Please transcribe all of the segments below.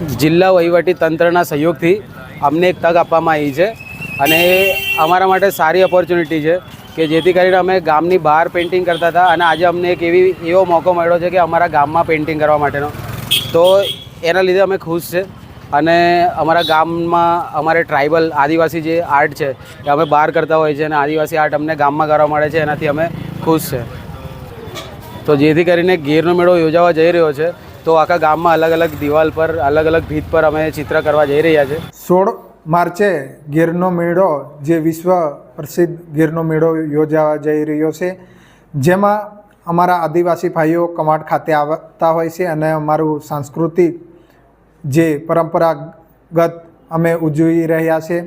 જિલ્લા વહીવટી તંત્રના સહયોગથી અમને એક તક આપવામાં આવી છે અને એ અમારા માટે સારી ઓપોર્ચ્યુનિટી છે કે જેથી કરીને અમે ગામની બહાર પેઇન્ટિંગ કરતા હતા અને આજે અમને એક એવી, એવો મોકો મળ્યો છે કે અમારા ગામમાં પેઇન્ટિંગ કરવા માટેનો. તો એના લીધે અમે ખુશ છે અને અમારા ગામમાં અમારે ટ્રાઇબલ આદિવાસી જે આર્ટ છે એ અમે બહાર કરતા હોય છે અને આદિવાસી આર્ટ અમને ગામમાં કરવા મળે છે એનાથી અમે ખુશ છે. તો જેથી કરીને ગીરનો મેળો યોજાવા જઈ રહ્યો છે તો આખા ગામમાં અલગ અલગ દિવાલ પર, અલગ અલગ ભીત પર અમે ચિત્ર કરવા જઈ રહ્યા છે. સોળ માર્ચે ગીરનો મેળો, જે વિશ્વ પ્રસિદ્ધ ગીરનો મેળો યોજાવા જઈ રહ્યો છે, જેમાં અમારા આદિવાસી ભાઈઓ કમાડ ખાતે આવતા હોય છે અને અમારું સાંસ્કૃતિક જે પરંપરાગત અમે ઉજવી રહ્યા છે.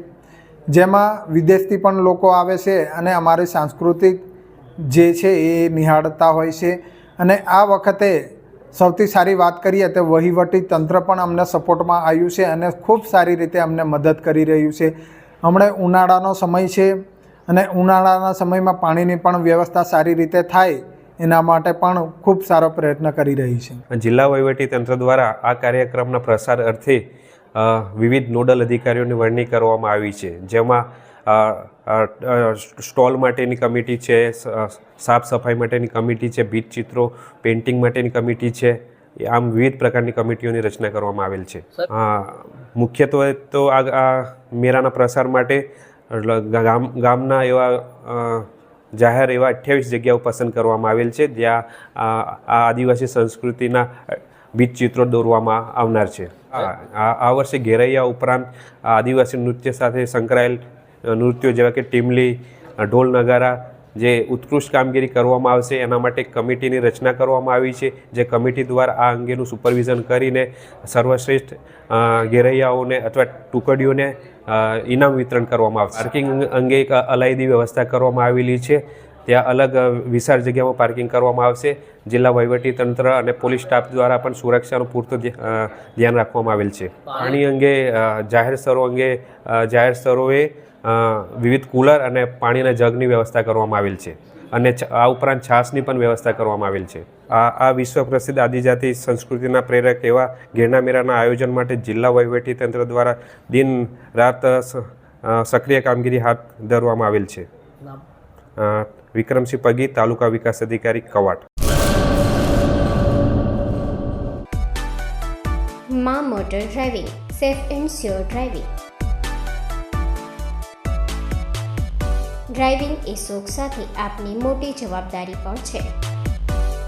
જેમાં વિદેશથી પણ લોકો આવે છે અને અમારી સાંસ્કૃતિક જે છે એ નિહાળતા હોય છે. અને આ વખતે સૌથી સારી વાત કરીએ તો વહીવટી તંત્ર પણ અમને સપોર્ટમાં આવ્યું છે અને ખૂબ સારી રીતે અમને મદદ કરી રહ્યું છે. હમણાં ઉનાળાનો સમય છે અને ઉનાળાના સમયમાં પાણીની પણ વ્યવસ્થા સારી રીતે થાય એના માટે પણ ખૂબ સારો પ્રયત્ન કરી રહી છે. જિલ્લા વહીવટી તંત્ર દ્વારા આ કાર્યક્રમના પ્રસાર અર્થે વિવિધ નોડલ અધિકારીઓની વરણી કરવામાં આવી છે. જેમાં સ્ટોલ માટેની કમિટી છે સાફ સફાઈ માટેની કમિટી છે ભીત ચિત્રો પેઇન્ટિંગ માટેની કમિટી છે આમ વિવિધ પ્રકારની કમિટીઓની રચના કરવામાં આવેલ છે. મુખ્યત્વે તો આ મેળાના પ્રસાર માટે ગામ ગામના એવા જાહેર એવા અઠ્યાવીસ જગ્યાઓ પસંદ કરવામાં આવેલ છે જ્યાં આ આદિવાસી સંસ્કૃતિના બીજ ચિત્રો દોરવામાં આવનાર છે. આ આ- આ વર્ષે ઘેરૈયા ઉપરાંત આદિવાસી નૃત્ય સાથે સંકળાયેલ નૃત્યો જેવા કે ટીમલી ઢોલ નગારા જે ઉત્કૃષ્ટ કામગીરી કરવામાં આવશે, એના માટે કમિટીની રચના કરવામાં આવી છે, જે કમિટી દ્વારા આ અંગેનું સુપરવિઝન કરીને સર્વશ્રેષ્ઠ ઘેરૈયાઓને અથવા ટુકડીઓને ઇનામ વિતરણ કરવામાં આવશે. પાર્કિંગ અંગે એક અલાયદી વ્યવસ્થા કરવામાં આવેલી છે. ત્યાં અલગ વિશાળ જગ્યામાં પાર્કિંગ કરવામાં આવશે. જિલ્લા તંત્ર અને પોલીસ સ્ટાફ દ્વારા પણ સુરક્ષાનું પૂરતું ધ્યાન રાખવામાં આવેલ છે. પાણી અંગે જાહેર સ્થળો અંગે જાહેર સ્થળોએ વિવિધ કુલર અને પાણીના જગની વ્યવસ્થા કરવામાં આવેલ છે અને આ ઉપરાંત છાશની પણ વ્યવસ્થા કરવામાં આવેલ છે. આ આ વિશ્વ પ્રસિદ્ધ આદિજાતિ સંસ્કૃતિના પ્રેરક એવા ઘેરના મેળાના આયોજન માટે જિલ્લા તંત્ર દ્વારા દિન રાત સક્રિય કામગીરી હાથ ધરવામાં આવેલ છે. વિક્રમસિંહ પગી, તાલુકા વિકાસ અધિકારી, કવાટ. મા motor driving, safe and sure driving. Driving એ શોખ સાથે આપની મોટી જવાબદારી પણ છે.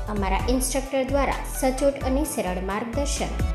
અમારા ઇન્સ્ટ્રક્ટર દ્વારા સચોટ અને સરળ માર્ગદર્શન.